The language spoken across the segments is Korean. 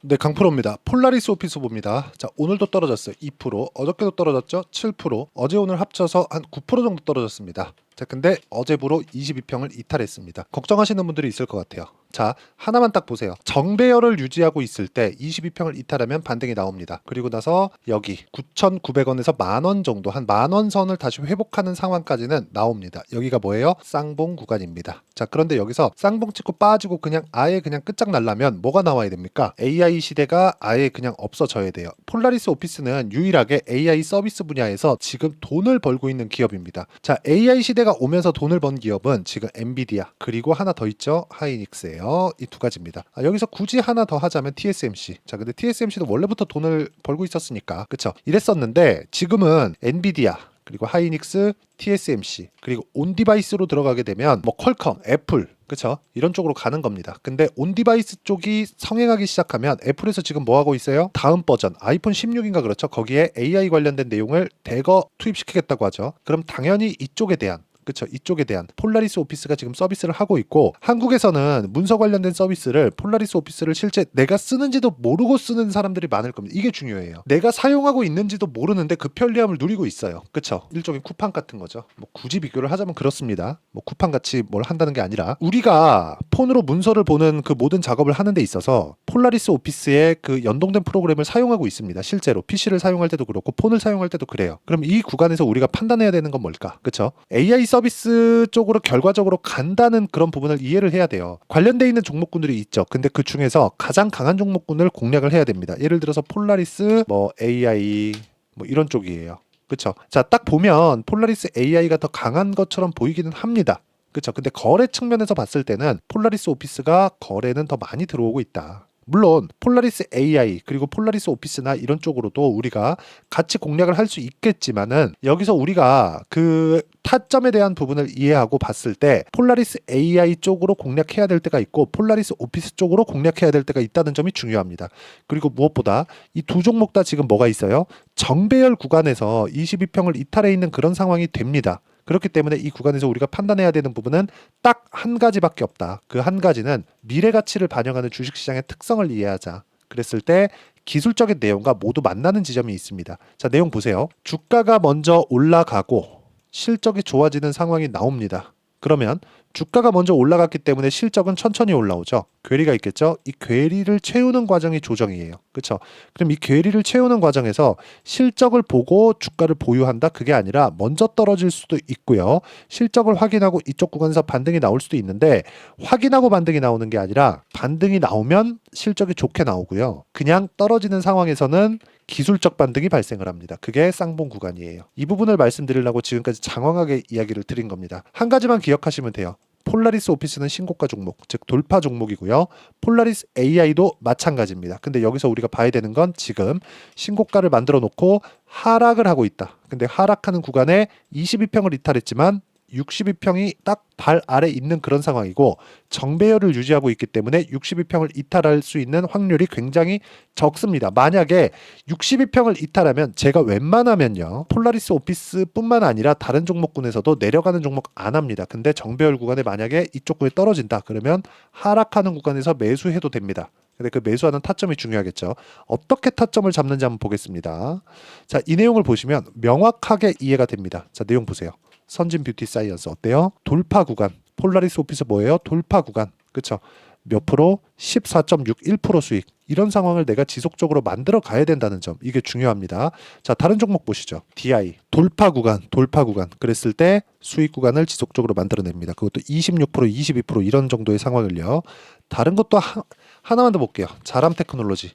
네, 강프로입니다. 폴라리스 오피스 봅니다. 자, 오늘도 떨어졌어요. 2%. 어저께도 떨어졌죠? 7%. 어제 오늘 합쳐서 한 9% 정도 떨어졌습니다. 자, 근데 어제부로 22평을 이탈했습니다. 걱정하시는 분들이 있을 것 같아요. 자, 하나만 딱 보세요. 정배열을 유지하고 있을 때 22평을 이탈하면 반등이 나옵니다. 그리고 나서 여기 9,900원에서 만원 정도 한 만원 선을 다시 회복하는 상황까지는 나옵니다. 여기가 뭐예요? 쌍봉 구간입니다. 자, 그런데 여기서 쌍봉 찍고 빠지고 그냥 아예 그냥 끝장 날라면 뭐가 나와야 됩니까? AI 시대가 아예 그냥 없어져야 돼요. 폴라리스 오피스는 유일하게 AI 서비스 분야에서 지금 돈을 벌고 있는 기업입니다. 자, AI 시대가 오면서 돈을 번 기업은 지금 엔비디아 그리고 하나 더 있죠. 하이닉스예요. 이 두 가지입니다. 아, 여기서 굳이 하나 더 하자면 TSMC. 자, 근데 TSMC도 원래부터 돈을 벌고 있었으니까. 그쵸? 이랬었는데 지금은 엔비디아 그리고 하이닉스, TSMC, 그리고 온디바이스로 들어가게 되면 뭐 퀄컴, 애플, 그쵸? 이런 쪽으로 가는 겁니다. 근데 온디바이스 쪽이 성행하기 시작하면 애플에서 지금 뭐 하고 있어요? 다음 버전 아이폰 16인가 그렇죠? 거기에 AI 관련된 내용을 대거 투입시키겠다고 하죠. 그럼 당연히 이쪽에 대한 그쵸. 이쪽에 대한 폴라리스 오피스가 지금 서비스를 하고 있고 한국에서는 문서 관련된 서비스를 폴라리스 오피스를 실제 내가 쓰는지도 모르고 쓰는 사람들이 많을 겁니다. 이게 중요해요. 내가 사용하고 있는지도 모르는데 그 편리함을 누리고 있어요. 그쵸. 일종의 쿠팡 같은 거죠. 뭐 굳이 비교를 하자면 그렇습니다. 뭐 쿠팡 같이 뭘 한다는 게 아니라 우리가 폰으로 문서를 보는 그 모든 작업을 하는 데 있어서 폴라리스 오피스의 그 연동된 프로그램을 사용하고 있습니다. 실제로 PC를 사용할 때도 그렇고 폰을 사용할 때도 그래요. 그럼 이 구간에서 우리가 판단해야 되는 건 뭘까? 그쵸. AI 서 비스 쪽으로 결과적으로 간다는 그런 부분을 이해를 해야 돼요. 관련돼 있는 종목군들이 있죠. 근데 그 중에서 가장 강한 종목군을 공략을 해야 됩니다. 예를 들어서 폴라리스, 뭐 AI, 뭐 이런 쪽이에요. 그렇죠. 자, 딱 보면 폴라리스 AI가 더 강한 것처럼 보이기는 합니다. 그렇죠. 근데 거래 측면에서 봤을 때는 폴라리스 오피스가 거래는 더 많이 들어오고 있다. 물론 폴라리스 AI 그리고 폴라리스 오피스나 이런 쪽으로도 우리가 같이 공략을 할 수 있겠지만은 여기서 우리가 그 타점에 대한 부분을 이해하고 봤을 때 폴라리스 AI 쪽으로 공략해야 될 때가 있고 폴라리스 오피스 쪽으로 공략해야 될 때가 있다는 점이 중요합니다. 그리고 무엇보다 이 두 종목 다 지금 뭐가 있어요? 정배열 구간에서 22평을 이탈해 있는 그런 상황이 됩니다. 그렇기 때문에 이 구간에서 우리가 판단해야 되는 부분은 딱 한 가지밖에 없다. 그 한 가지는 미래 가치를 반영하는 주식 시장의 특성을 이해하자. 그랬을 때 기술적인 내용과 모두 만나는 지점이 있습니다. 자, 내용 보세요. 주가가 먼저 올라가고 실적이 좋아지는 상황이 나옵니다. 그러면 주가가 먼저 올라갔기 때문에 실적은 천천히 올라오죠. 괴리가 있겠죠. 이 괴리를 채우는 과정이 조정이에요. 그렇죠? 그럼 이 괴리를 채우는 과정에서 실적을 보고 주가를 보유한다 그게 아니라 먼저 떨어질 수도 있고요. 실적을 확인하고 이쪽 구간에서 반등이 나올 수도 있는데 확인하고 반등이 나오는 게 아니라 반등이 나오면 실적이 좋게 나오고요. 그냥 떨어지는 상황에서는 기술적 반등이 발생을 합니다. 그게 쌍봉 구간이에요. 이 부분을 말씀드리려고 지금까지 장황하게 이야기를 드린 겁니다. 한 가지만 기억하시면 돼요. 폴라리스 오피스는 신고가 종목, 즉 돌파 종목이고요. 폴라리스 AI도 마찬가지입니다. 근데 여기서 우리가 봐야 되는 건 지금 신고가를 만들어 놓고 하락을 하고 있다. 근데 하락하는 구간에 22평을 이탈했지만 62평이 딱 발 아래 있는 그런 상황이고 정배열을 유지하고 있기 때문에 62평을 이탈할 수 있는 확률이 굉장히 적습니다. 만약에 62평을 이탈하면 제가 웬만하면요 폴라리스 오피스뿐만 아니라 다른 종목군에서도 내려가는 종목 안 합니다. 근데 정배열 구간에 만약에 이쪽 구에 떨어진다 그러면 하락하는 구간에서 매수해도 됩니다. 근데 그 매수하는 타점이 중요하겠죠. 어떻게 타점을 잡는지 한번 보겠습니다. 자, 이 내용을 보시면 명확하게 이해가 됩니다. 자, 내용 보세요. 선진 뷰티 사이언스 어때요? 돌파 구간. 폴라리스 오피스 뭐예요? 돌파 구간. 그쵸? 몇 프로? 14.61% 수익. 이런 상황을 내가 지속적으로 만들어 가야 된다는 점. 이게 중요합니다. 자, 다른 종목 보시죠. DI. 돌파 구간, 돌파 구간. 그랬을 때 수익 구간을 지속적으로 만들어냅니다. 그것도 26%, 22% 이런 정도의 상황을요. 다른 것도 하, 하나만 더 볼게요. 자람 테크놀로지.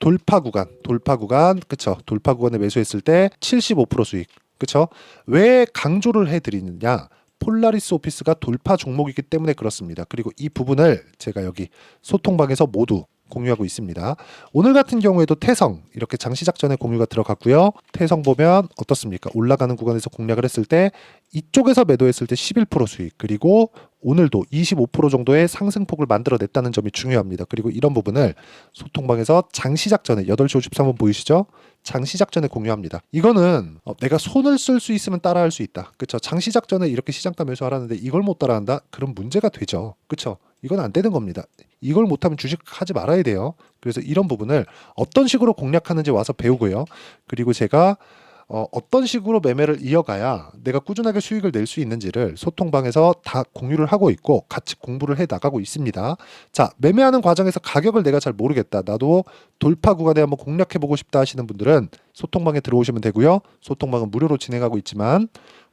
돌파 구간, 돌파 구간, 그쵸? 돌파 구간에 매수했을 때 75% 수익. 그쵸? 왜 강조를 해드리느냐? 폴라리스 오피스가 돌파 종목이기 때문에 그렇습니다. 그리고 이 부분을 제가 여기 소통방에서 모두 공유하고 있습니다. 오늘 같은 경우에도 태성 이렇게 장 시작 전에 공유가 들어갔고요. 태성 보면 어떻습니까? 올라가는 구간에서 공략을 했을 때 이쪽에서 매도했을 때 11% 수익 그리고 오늘도 25% 정도의 상승폭을 만들어냈다는 점이 중요합니다. 그리고 이런 부분을 소통방에서 장 시작 전에 8시 53분 보이시죠? 장 시작 전에 공유합니다. 이거는 어, 내가 손을 쓸 수 있으면 따라할 수 있다. 그렇죠? 장 시작 전에 이렇게 시장가 매수하라는데 이걸 못 따라한다? 그럼 문제가 되죠. 그렇죠? 이건 안 되는 겁니다. 이걸 못하면 주식 하지 말아야 돼요. 그래서 이런 부분을 어떤 식으로 공략하는지 와서 배우고요. 그리고 제가 어, 어떤 식으로 매매를 이어가야 내가 꾸준하게 수익을 낼 수 있는지를 소통방에서 다 공유를 하고 있고 같이 공부를 해 나가고 있습니다. 자, 매매하는 과정에서 가격을 내가 잘 모르겠다. 나도 돌파 구간에 한번 공략해 보고 싶다 하시는 분들은 소통방에 들어오시면 되고요. 소통방은 무료로 진행하고 있지만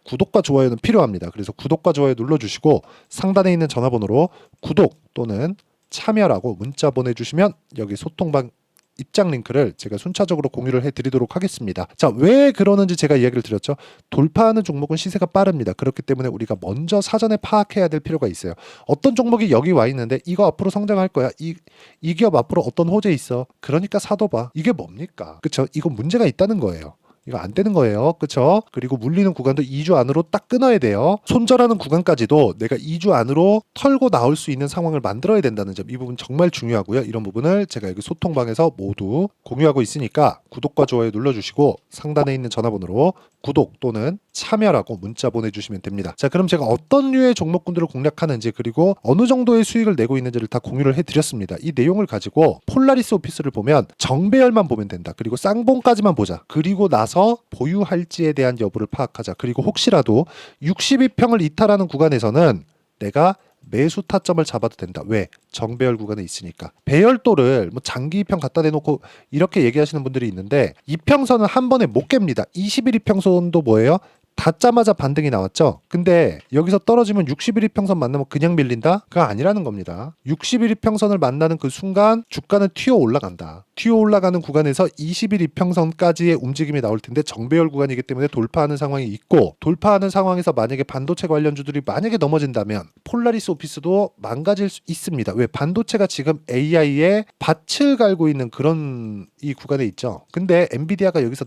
구독과 좋아요는 필요합니다. 그래서 구독과 좋아요 눌러주시고 상단에 있는 전화번호로 구독 또는 참여라고 문자 보내주시면 여기 소통방 입장 링크를 제가 순차적으로 공유를 해드리도록 하겠습니다. 자, 왜 그러는지 제가 이야기를 드렸죠. 돌파하는 종목은 시세가 빠릅니다. 그렇기 때문에 우리가 먼저 사전에 파악해야 될 필요가 있어요. 어떤 종목이 여기 와 있는데 이거 앞으로 성장할 거야. 이, 이 기업 앞으로 어떤 호재 있어. 그러니까 사둬봐. 이게 뭡니까? 그쵸? 이거 문제가 있다는 거예요. 이거 안 되는 거예요. 그쵸? 그리고 물리는 구간도 2주 안으로 딱 끊어야 돼요. 손절하는 구간까지도 내가 2주 안으로 털고 나올 수 있는 상황을 만들어야 된다는 점. 이 부분 정말 중요하고요. 이런 부분을 제가 여기 소통방에서 모두 공유하고 있으니까 구독과 좋아요 눌러주시고 상단에 있는 전화번호로 구독 또는 참여라고 문자 보내주시면 됩니다. 자, 그럼 제가 어떤 류의 종목군들을 공략하는지 그리고 어느 정도의 수익을 내고 있는지를 다 공유를 해드렸습니다. 이 내용을 가지고 폴라리스 오피스를 보면 정배열만 보면 된다. 그리고 쌍봉까지만 보자. 그리고 나서 보유할지에 대한 여부를 파악하자. 그리고 혹시라도 62평을 이탈하는 구간에서는 내가 매수 타점을 잡아도 된다. 왜? 정배열 구간에 있으니까. 배열도를 뭐 장기 이평 갖다 대놓고 이렇게 얘기하시는 분들이 있는데 이평선은 한 번에 못 깹니다. 21 이평선도 뭐예요? 닿자마자 반등이 나왔죠. 근데 여기서 떨어지면 61 이평선 만나면 그냥 밀린다? 그거 아니라는 겁니다. 61 이평선을 만나는 그 순간 주가는 튀어 올라간다. 튀어 올라가는 구간에서 21 이평선까지의 움직임이 나올 텐데 정배열 구간이기 때문에 돌파하는 상황이 있고 돌파하는 상황에서 만약에 반도체 관련주들이 만약에 넘어진다면 폴라리스 오피스도 망가질 수 있습니다. 왜 반도체가 지금 AI에 밭을 갈고 있는 그런 이 구간에 있죠. 근데 엔비디아가 여기서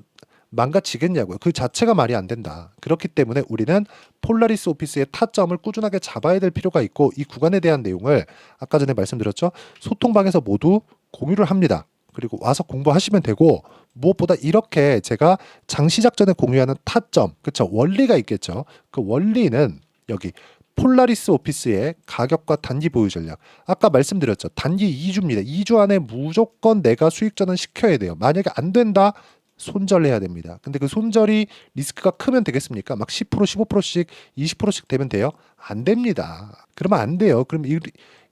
망가지겠냐고요. 그 자체가 말이 안 된다. 그렇기 때문에 우리는 폴라리스 오피스의 타점을 꾸준하게 잡아야 될 필요가 있고 이 구간에 대한 내용을 아까 전에 말씀드렸죠. 소통방에서 모두 공유를 합니다. 그리고 와서 공부하시면 되고 무엇보다 이렇게 제가 장 시작 전에 공유하는 타점, 그쵸 원리가 있겠죠. 그 원리는 여기 폴라리스 오피스의 가격과 단기 보유 전략. 아까 말씀드렸죠. 단기 2주입니다. 2주 안에 무조건 내가 수익 전환 시켜야 돼요. 만약에 안 된다. 손절해야 됩니다. 근데 그 손절이 리스크가 크면 되겠습니까? 막 10% 15%씩 20%씩 되면 돼요? 안 됩니다. 그러면 안 돼요. 그럼 이,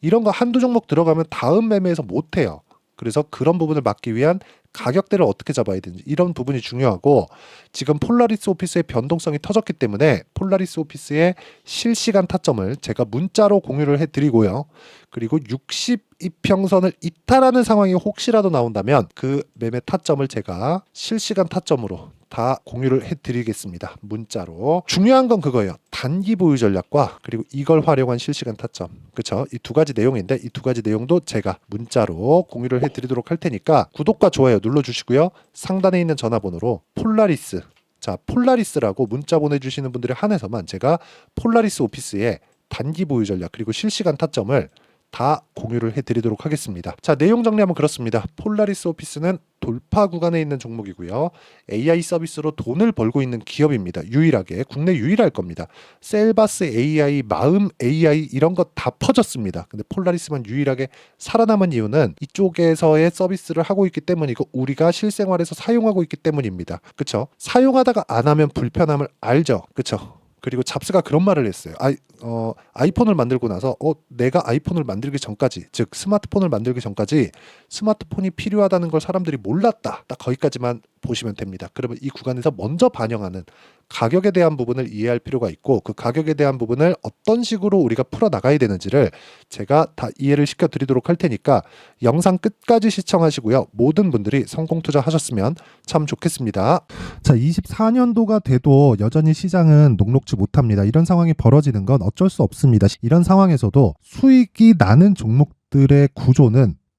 이런 거 한두 종목 들어가면 다음 매매에서 못 해요. 그래서 그런 부분을 막기 위한 가격대를 어떻게 잡아야 되는지 이런 부분이 중요하고 지금 폴라리스 오피스의 변동성이 터졌기 때문에 폴라리스 오피스의 실시간 타점을 제가 문자로 공유를 해드리고요. 그리고 62평선을 이탈하는 상황이 혹시라도 나온다면 그 매매 타점을 제가 실시간 타점으로 다 공유를 해드리겠습니다. 문자로. 중요한 건 그거예요. 단기 보유 전략과 그리고 이걸 활용한 실시간 타점. 그쵸? 이 두 가지 내용인데 이 두 가지 내용도 제가 문자로 공유를 해드리도록 할 테니까 구독과 좋아요 눌러주시고요. 상단에 있는 전화번호로 폴라리스. 자, 폴라리스라고 문자 보내주시는 분들에 한해서만 제가 폴라리스 오피스의 단기 보유 전략 그리고 실시간 타점을 다 공유를 해드리도록 하겠습니다. 자 내용 정리하면 그렇습니다. 폴라리스 오피스는 돌파 구간에 있는 종목이고요. AI 서비스로 돈을 벌고 있는 기업입니다. 유일하게 국내 유일할 겁니다. 셀바스 AI, 마음 AI 이런 거다 퍼졌습니다. 근데 폴라리스만 유일하게 살아남은 이유는 이쪽에서의 서비스를 하고 있기 때문이고 우리가 실생활에서 사용하고 있기 때문입니다. 그쵸? 사용하다가 안 하면 불편함을 알죠. 그쵸? 그리고 잡스가 그런 말을 했어요. 아이, 어, 아이폰을 만들고 나서 어, 내가 아이폰을 만들기 전까지, 즉 스마트폰을 만들기 전까지 스마트폰이 필요하다는 걸 사람들이 몰랐다. 딱 거기까지만 보시면 됩니다. 그러면 이 구간에서 먼저 반영하는 가격에 대한 부분을 이해할 필요가 있고 그 가격에 대한 부분을 어떤 식으로 우리가 풀어 나가야 되는지를 제가 다 이해를 시켜 드리도록 할 테니까 영상 끝까지 시청하시고요. 모든 분들이 성공 투자하셨으면 참 좋겠습니다. 자, 24년도가 돼도 여전히 시장은 녹록지 못합니다. 이런 상황이 벌어지는 건 어쩔 수 없습니다. 이런 상황에서도 수익이 나는 종목 들의 구조는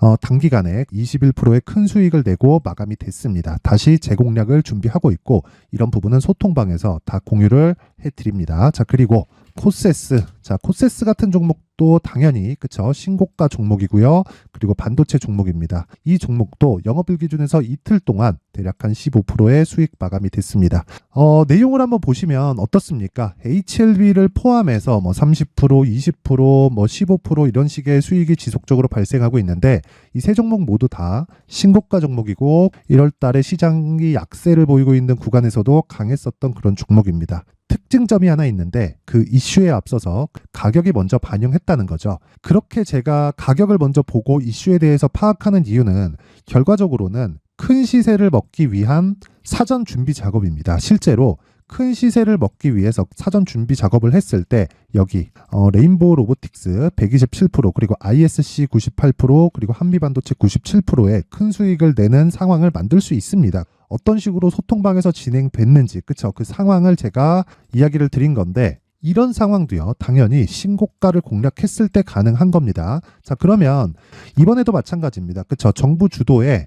어, 단기간에 21%의 큰 수익을 내고 마감이 됐습니다. 다시 재공략을 준비하고 있고 이런 부분은 소통방에서 다 공유를 해드립니다. 자 그리고 코세스 자 코세스 같은 종목도 당연히 그쵸 신고가 종목이고요. 그리고 반도체 종목입니다. 이 종목도 영업일 기준에서 이틀 동안 대략 한 15%의 수익 마감이 됐습니다. 어, 내용을 한번 보시면 어떻습니까? HLB를 포함해서 뭐 30%, 20%, 뭐 15% 이런 식의 수익이 지속적으로 발생하고 있는데 이 세 종목 모두 다 신고가 종목이고 1월 달에 시장이 약세를 보이고 있는 구간에서도 강했었던 그런 종목입니다. 특징점이 하나 있는데 그 이슈에 앞서서 가격이 먼저 반영했다는 거죠. 그렇게 제가 가격을 먼저 보고 이슈에 대해서 파악하는 이유는 결과적으로는 큰 시세를 먹기 위한 사전 준비 작업입니다. 실제로 큰 시세를 먹기 위해서 사전 준비 작업을 했을 때 여기 어, 레인보우 로보틱스 127% 그리고 ISC 98% 그리고 한미반도체 97%의 큰 수익을 내는 상황을 만들 수 있습니다. 어떤 식으로 소통방에서 진행됐는지 그쵸 그 상황을 제가 이야기를 드린 건데 이런 상황도요 당연히 신고가를 공략했을 때 가능한 겁니다. 자 그러면 이번에도 마찬가지입니다. 그쵸 정부 주도의